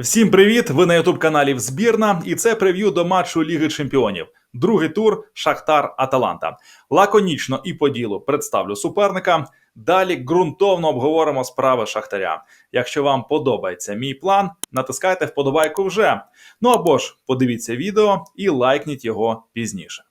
Всім привіт! Ви на ютуб каналі Взбірна, і це прев'ю до матчу Ліги Чемпіонів. Другий тур Шахтар Аталанта. Лаконічно і по ділу представлю суперника. Далі ґрунтовно обговоримо справи Шахтаря. Якщо вам подобається мій план, натискайте вподобайку вже. Ну або ж подивіться відео і лайкніть його пізніше.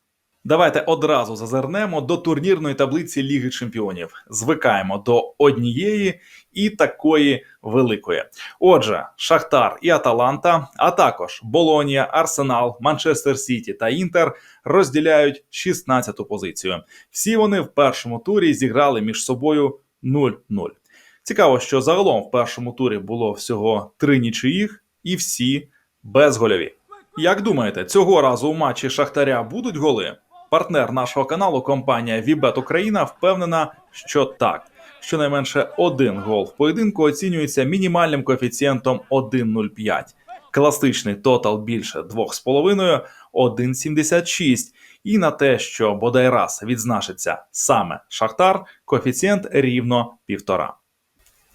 Давайте одразу зазирнемо до турнірної таблиці Ліги Чемпіонів. Звикаємо до однієї і такої великої. Отже, Шахтар і Аталанта, а також Болонія, Арсенал, Манчестер Сіті та Інтер розділяють 16-ту позицію. Всі вони в першому турі зіграли між собою 0-0. Цікаво, що загалом в першому турі було всього три нічиїх, і всі безгольові. Як думаєте, цього разу у матчі Шахтаря будуть голи? Партнер нашого каналу, компанія Вібет Україна, впевнена, що так. Щонайменше один гол в поєдинку оцінюється мінімальним коефіцієнтом 1,05. Класичний тотал більше 2,5 – 1,76. І на те, що бодай раз відзначиться саме Шахтар, коефіцієнт рівно 1,5.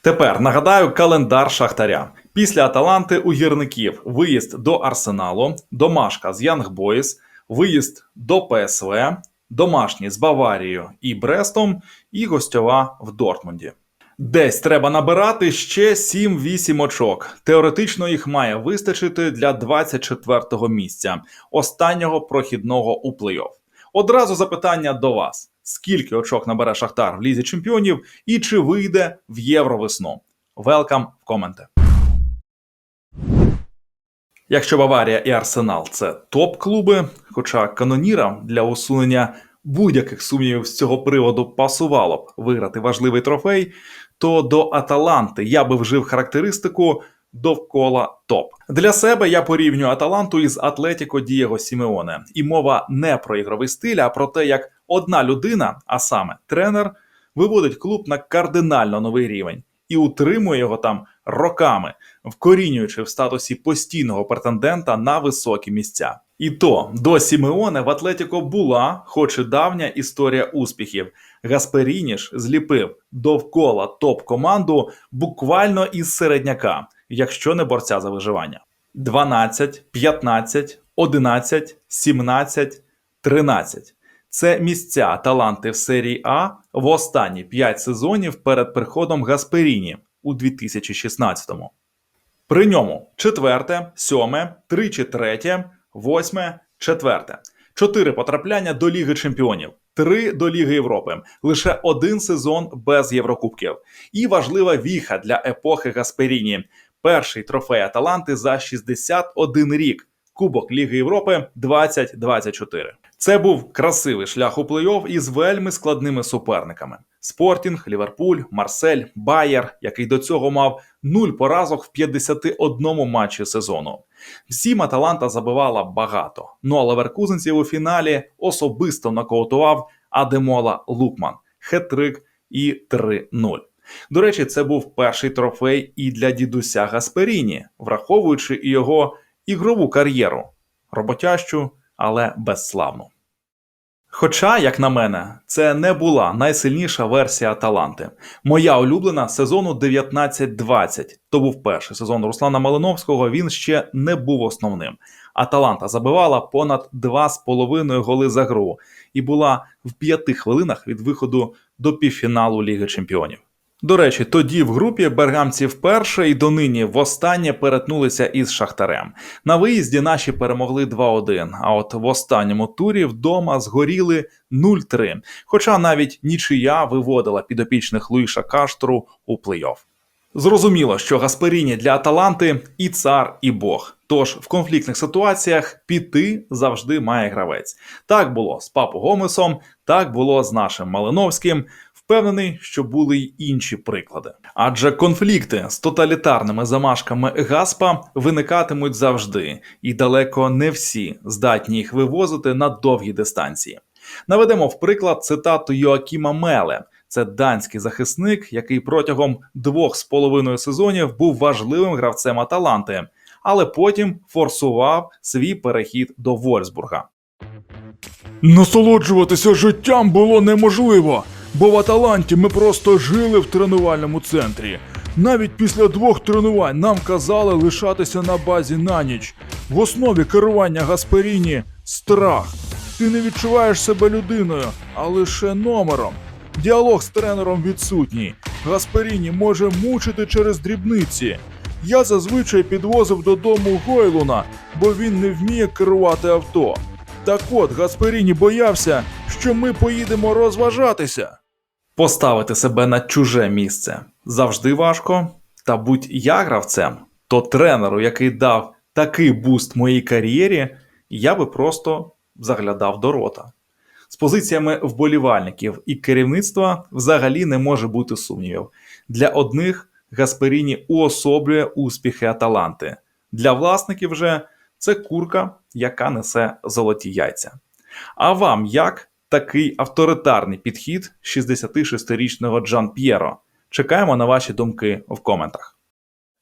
Тепер нагадаю календар Шахтаря. Після Аталанти у гірників виїзд до Арсеналу, домашка з Янг Бойс, виїзд до ПСВ, домашній з Баварією і Брестом, і гостьова в Дортмунді. Десь треба набирати ще 7-8 очок. Теоретично їх має вистачити для 24-го місця, останнього прохідного у плей-офф. Одразу запитання до вас: скільки очок набере Шахтар в лізі чемпіонів і чи вийде в євровесну? Велкам в коменти. Якщо Баварія і Арсенал це топ-клуби, хоча канонірам для усунення будь-яких сумнівів з цього приводу пасувало б виграти важливий трофей, то до Аталанти я би вжив характеристику довкола топ. Для себе я порівнюю Аталанту із Атлетіко Дієго Сімеоне. І мова не про ігровий стиль, а про те, як одна людина, а саме тренер, виводить клуб на кардинально новий рівень і утримує його там роками, вкорінюючи в статусі постійного претендента на високі місця. І то до Сімеоне в Атлетіко була, хоч і давня історія успіхів. Гасперіні ж зліпив довкола топ-команду буквально із середняка, якщо не борця за виживання. 12, 15, 11, 17, 13. Це місця таланти в серії А в останні 5 сезонів перед приходом Гасперіні у 2016-му. При ньому четверте, сьоме, тричі третє, восьме, четверте. Чотири потрапляння до Ліги Чемпіонів, три до Ліги Європи, лише один сезон без Єврокубків. І важлива віха для епохи Гасперіні. Перший трофей Аталанти за 61 рік. Кубок Ліги Європи 2024. Це був красивий шлях у плей-офф із вельми складними суперниками: Спортінг, Ліверпуль, Марсель, Байер, який до цього мав нуль поразок в 51 матчі сезону. Всім Аталанта забивала багато. Ну а леверкузенців у фіналі особисто нокаутував Адемола Лукман, хет-трик і 3-0. До речі, це був перший трофей і для дідуся Гасперіні, враховуючи і його ігрову кар'єру, роботящу, але безславну. Хоча, як на мене, це не була найсильніша версія Аталанти. Моя улюблена сезону 19-20. То був перший сезон Руслана Малиновського. Він ще не був основним. Аталанта забивала понад 2,5 голи за гру і була в п'яти хвилинах від виходу до півфіналу Ліги Чемпіонів. До речі, тоді в групі бергамці вперше і донині востаннє перетнулися із Шахтарем. На виїзді наші перемогли 2-1, а от в останньому турі вдома згоріли 0-3. Хоча навіть нічия виводила підопічних Луїша Каштру у плей-офф. Зрозуміло, що Гасперіні для Аталанти і цар, і Бог. Тож в конфліктних ситуаціях піти завжди має гравець. Так було з Папу Гомесом, так було з нашим Малиновським. Впевнений, що були й інші приклади. Адже конфлікти з тоталітарними замашками Гаспа виникатимуть завжди, і далеко не всі здатні їх вивозити на довгі дистанції. Наведемо в приклад цитату Йоакіма Меле. Це данський захисник, який протягом двох з половиною сезонів був важливим гравцем Аталанти, але потім форсував свій перехід до Вольсбурга. Насолоджуватися життям було неможливо, бо в Аталанті ми просто жили в тренувальному центрі. Навіть після двох тренувань нам казали лишатися на базі на ніч. В основі керування Гасперіні страх. Ти не відчуваєш себе людиною, а лише номером. Діалог з тренером відсутній. Гасперіні може мучити через дрібниці. Я зазвичай підвозив додому Гойлуна, бо він не вміє керувати авто. Так от Гасперіні боявся, що ми поїдемо розважатися. Поставити себе на чуже місце завжди важко. Та будь я гравцем, то тренеру, який дав такий буст моїй кар'єрі, я би просто заглядав до рота. З позиціями вболівальників і керівництва взагалі не може бути сумнівів. Для одних Гасперіні уособлює успіхи Аталанти. Для власників же це курка, яка несе золоті яйця. А вам як такий авторитарний підхід 66-річного Джан П'єро? Чекаємо на ваші думки в коментах.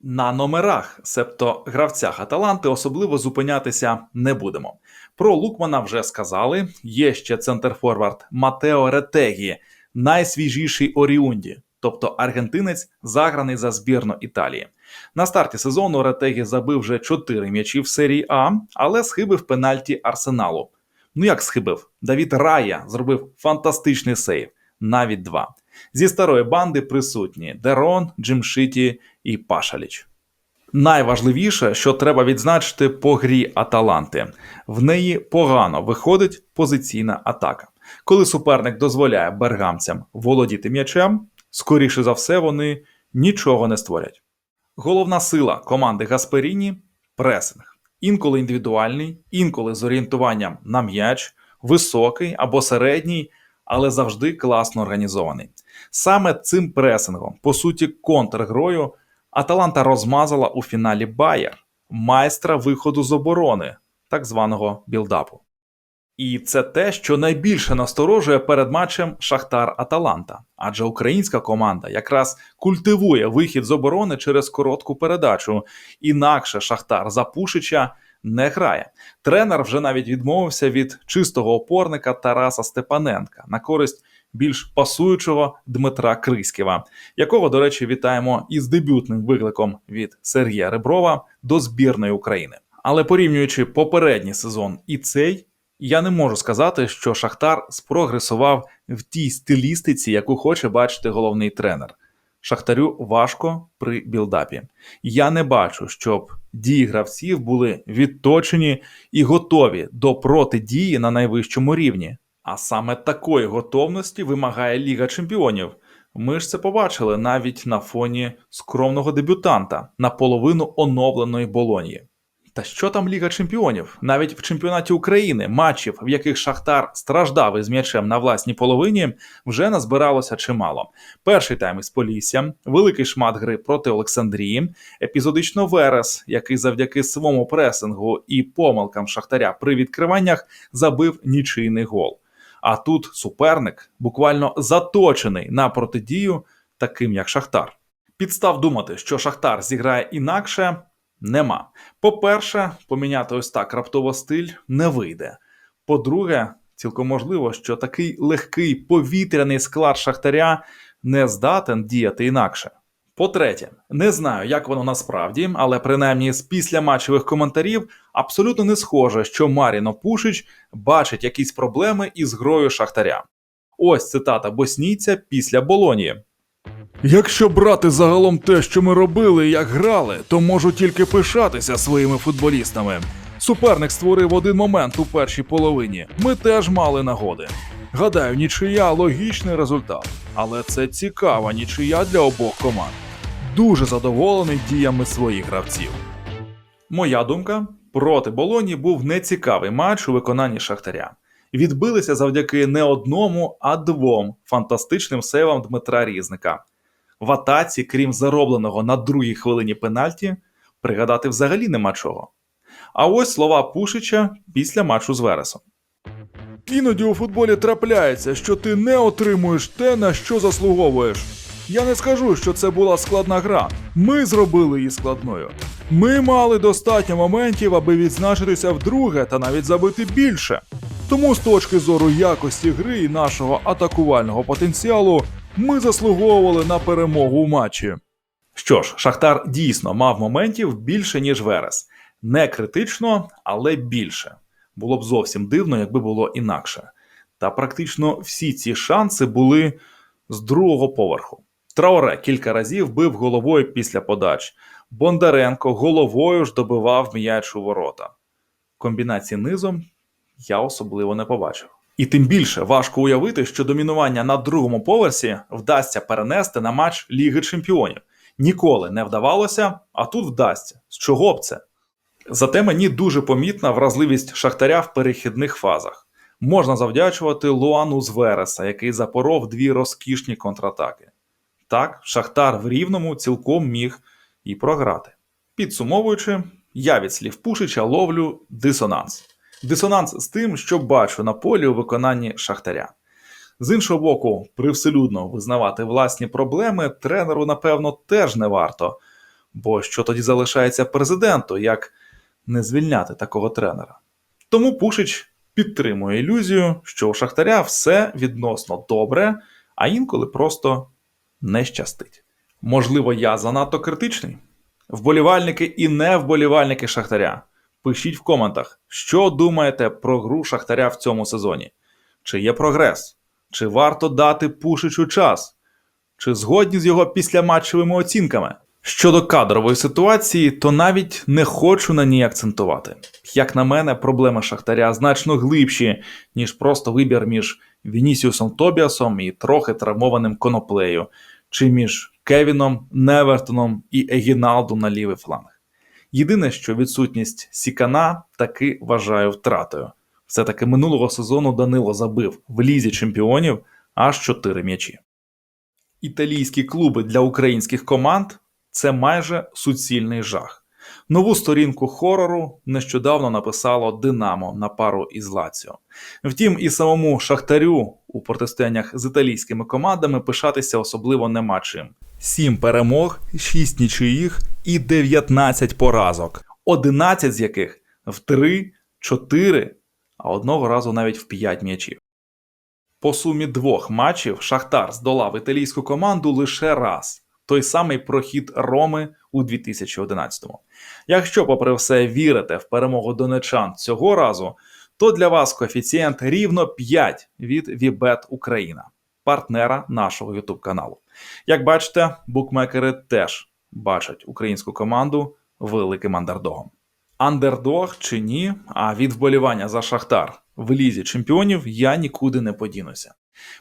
На номерах, себто гравцях Аталанти, особливо зупинятися не будемо. Про Лукмана вже сказали. Є ще центрфорвард Матео Ретегі, найсвіжіший Оріунді, тобто аргентинець, заграний за збірну Італії. На старті сезону Ретегі забив вже 4 м'ячі в серії А, але схибив пенальті Арсеналу. Ну як схибив? Давід Рая зробив фантастичний сейв, навіть два. Зі старої банди присутні Дерон, Джимшиті і Пашаліч. Найважливіше, що треба відзначити по грі Аталанти, в неї погано виходить позиційна атака. Коли суперник дозволяє бергамцям володіти м'ячем, скоріше за все вони нічого не створять. Головна сила команди Гасперіні пресинг. Інколи індивідуальний, інколи з орієнтуванням на м'яч, високий або середній, але завжди класно організований. Саме цим пресингом, по суті, контргрою, Аталанта розмазала у фіналі Байер, майстра виходу з оборони, так званого білдапу. І це те, що найбільше насторожує перед матчем Шахтар Аталанта, адже українська команда якраз культивує вихід з оборони через коротку передачу, інакше Шахтар за Пушича не грає. Тренер вже навіть відмовився від чистого опорника Тараса Степаненка на користь більш пасуючого Дмитра Криськіва, якого, до речі, вітаємо із дебютним викликом від Сергія Реброва до збірної України. Але порівнюючи попередній сезон і цей, я не можу сказати, що Шахтар спрогресував в тій стилістиці, яку хоче бачити головний тренер. Шахтарю важко при білдапі. Я не бачу, щоб дії гравців були відточені і готові до протидії на найвищому рівні. А саме такої готовності вимагає Ліга Чемпіонів. Ми ж це побачили навіть на фоні скромного дебютанта наполовину оновленої Болонії. Та що там Ліга Чемпіонів? Навіть в чемпіонаті України матчів, в яких Шахтар страждав із м'ячем на власній половині, вже назбиралося чимало. Перший тайм із Поліссям, великий шмат гри проти Олександрії, епізодично Верес, який завдяки своєму пресингу і помилкам Шахтаря при відкриваннях забив нічийний гол. А тут суперник буквально заточений на протидію, таким як Шахтар. Підстав думати, що Шахтар зіграє інакше, нема. По-перше, поміняти ось так раптово стиль не вийде. По-друге, цілком можливо, що такий легкий повітряний склад Шахтаря не здатен діяти інакше. По-третє, не знаю, як воно насправді, але принаймні з післяматчевих коментарів абсолютно не схоже, що Маріно Пушич бачить якісь проблеми із грою Шахтаря. Ось цитата боснійця після Болонії. Якщо брати загалом те, що ми робили і як грали, то можу тільки пишатися своїми футболістами. Суперник створив один момент у першій половині. Ми теж мали нагоди. Гадаю, нічия логічний результат, але це цікава нічия для обох команд. Дуже задоволений діями своїх гравців. Моя думка проти Болоні був нецікавий матч у виконанні Шахтаря. Відбилися завдяки не одному, а двом фантастичним сейвам Дмитра Різника. В атаці, крім заробленого на другій хвилині пенальті, пригадати взагалі нема чого. А ось слова Пушича після матчу з Вересом. Іноді у футболі трапляється, що ти не отримуєш те, на що заслуговуєш. Я не скажу, що це була складна гра. Ми зробили її складною. Ми мали достатньо моментів, аби відзначитися вдруге та навіть забити більше. Тому з точки зору якості гри і нашого атакувального потенціалу ми заслуговували на перемогу у матчі. Що ж, Шахтар дійсно мав моментів більше, ніж Верес. Не критично, але більше. Було б зовсім дивно, якби було інакше. Та практично всі ці шанси були з другого поверху. Траоре кілька разів бив головою після подач. Бондаренко головою ж добивав м'яч у ворота. Комбінації низом я особливо не побачив. І тим більше важко уявити, що домінування на другому поверсі вдасться перенести на матч Ліги Чемпіонів. Ніколи не вдавалося, а тут вдасться. З чого б це? Зате мені дуже помітна вразливість Шахтаря в перехідних фазах. Можна завдячувати Луану з Вереса, який запоров дві розкішні контратаки. Так, Шахтар в рівному цілком міг і програти. Підсумовуючи, я від слів Пушича ловлю дисонанс. Дисонанс з тим, що бачу на полі у виконанні Шахтаря. З іншого боку, привселюдно визнавати власні проблеми тренеру, напевно, теж не варто. Бо що тоді залишається президенту, як не звільняти такого тренера? Тому Пушич підтримує ілюзію, що у Шахтаря все відносно добре, а інколи просто не щастить. Можливо, я занадто критичний? Вболівальники і не вболівальники Шахтаря. Пишіть в коментах, що думаєте про гру Шахтаря в цьому сезоні. Чи є прогрес? Чи варто дати Пушичу час? Чи згодні з його післяматчевими оцінками? Щодо кадрової ситуації, то навіть не хочу на ній акцентувати. Як на мене, проблеми Шахтаря значно глибші, ніж просто вибір між Вінісіусом Тобіасом і трохи травмованим коноплею, чи між Кевіном, Невертоном і Егіналду на лівий фланг. Єдине, що відсутність Сікана таки вважаю втратою. Все-таки минулого сезону Данило забив в лізі чемпіонів аж 4 м'ячі. Італійські клуби для українських команд це майже суцільний жах. Нову сторінку хорору нещодавно написало Динамо на пару із Лаціо. Втім, і самому Шахтарю у протистояннях з італійськими командами пишатися особливо нема чим. Сім перемог, 6 нічиїх і 19 поразок, 11 з яких в 3, 4, а одного разу навіть в 5 м'ячів. По сумі двох матчів Шахтар здолав італійську команду лише раз той самий прохід Роми у 2011-му. Якщо, попри все, вірите в перемогу донечан цього разу, то для вас коефіцієнт рівно 5 від Вібет Україна, партнера нашого YouTube каналу. Як бачите, букмекери теж бачать українську команду великим андердогом. Андердог чи ні, а від вболівання за Шахтар в лізі чемпіонів я нікуди не подінуся.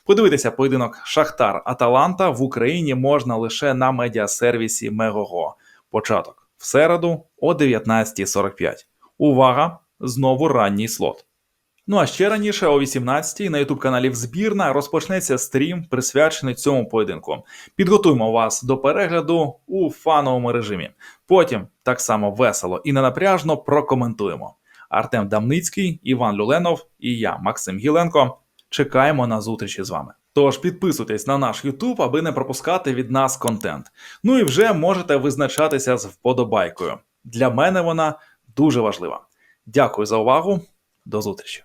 Подивитися поєдинок Шахтар Аталанта в Україні можна лише на медіасервісі Мегого. Початок в середу о 19.45. Увага! Знову ранній слот. Ну а ще раніше, о 18-й на youtube каналі Взбірна розпочнеться стрім, присвячений цьому поєдинку. Підготуємо вас до перегляду у фановому режимі. Потім так само весело і ненапряжно прокоментуємо. Артем Дамницький, Іван Люленов і я, Максим Гіленко. Чекаємо на зустрічі з вами. Тож підписуйтесь на наш YouTube, аби не пропускати від нас контент. Ну і вже можете визначатися з вподобайкою. Для мене вона дуже важлива. Дякую за увагу. До зустрічі.